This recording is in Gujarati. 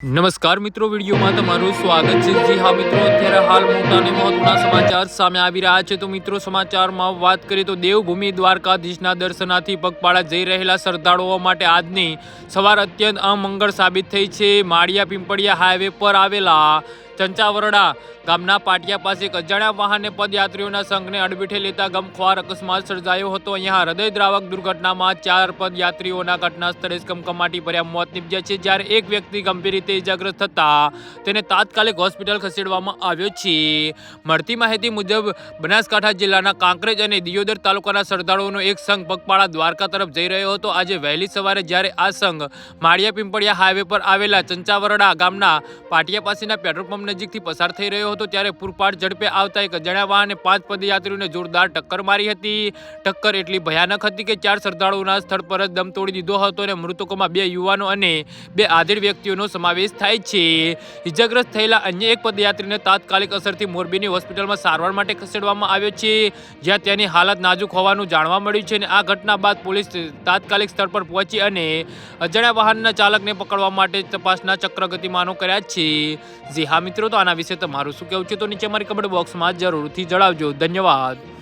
નમસ્કાર મિત્રો, વિડીયોમાં તમારું સ્વાગત છે. જી હા મિત્રો, અત્યારે હાલ મોટા અને મહત્વના સમાચાર સામે આવી રહ્યા છે. તો મિત્રો, સમાચારમાં વાત કરીએ તો દેવભૂમિ દ્વારકાધીશના દર્શનાથી પગપાળા જઈ રહેલા શ્રદ્ધાળુઓ માટે આજની સવાર અત્યંત અમંગળ સાબિત થઈ છે. માળિયા પિંપળિયા હાઈવે પર આવેલા ચંચાવરડા ગામના પાટિયા પાસે એક અજાણ્યા વાહને પદયાત્રીઓના સંઘને અડબીઠે લેતા ગમખ્વાર અકસ્માત સર્જાયો હતો. અહીંયા હૃદયદ્રાવક દુર્ઘટનામાં ચાર પદયાત્રીઓના ઘટના સ્થળે જ કમકમાટી ભર્યા મોત નીપજ્યા છે. જ્યારે એક વ્યક્તિ ગંભીર રીતે ઇજાગ્રસ્ત થતા તેને તાત્કાલિક હોસ્પિટલ ખસેડવામાં આવ્યો છે. મળતી માહિતી મુજબ, બનાસકાંઠા જિલ્લાના કાંકરેજ અને દિયોદર તાલુકાના શ્રદ્ધાળુઓનો એક સંઘ પગપાળા દ્વારકા તરફ જઈ રહ્યો હતો. આજે વહેલી સવારે જ્યારે આ સંઘ માળિયા પિંપળિયા હાઈવે પર આવેલા ચંચાવરડા ગામના પાટિયા પાસેના પેટ્રોલ પંપ નજીકથી પસાર થઈ રહ્યો હતો ત્યારે પૂરપાટ ઝડપે આવતા એક અજાણ્યા વાહને પાંચ પદયાત્રીઓને જોરદાર ટક્કર મારી હતી. ટક્કર એટલી ભયાનક હતી કે ચાર શ્રદ્ધાળુઓના સ્થળ પર જ દમ તોડી દીધો હતો અને મૃતકોમાં બે યુવાનો અને બે આધેડ વ્યક્તિઓનો સમાવેશ થાય છે. ઇજાગ્રસ્ત થયેલા અન્ય એક પદયાત્રીને તાત્કાલિક અસરથી મોરબીની હોસ્પિટલમાં સારવાર માટે ખસેડવામાં આવ્યો છે, જ્યાં તેની હાલત નાજુક હોવાનું જાણવા મળ્યું છે અને આ ઘટના બાદ પોલીસ તાત્કાલિક સ્થળ પર પહોંચી અને અજાણ્યા વાહનના ચાલકને પકડવા માટે તપાસના ચક્ર ગતિમાનો કર્યા છે. જી હા મિત્રો, તો આના વિશે તમારું શું કહેવું છે, તો નીચે મારી કમેન્ટ બોક્સમાં જરૂરથી જણાવજો. ધન્યવાદ.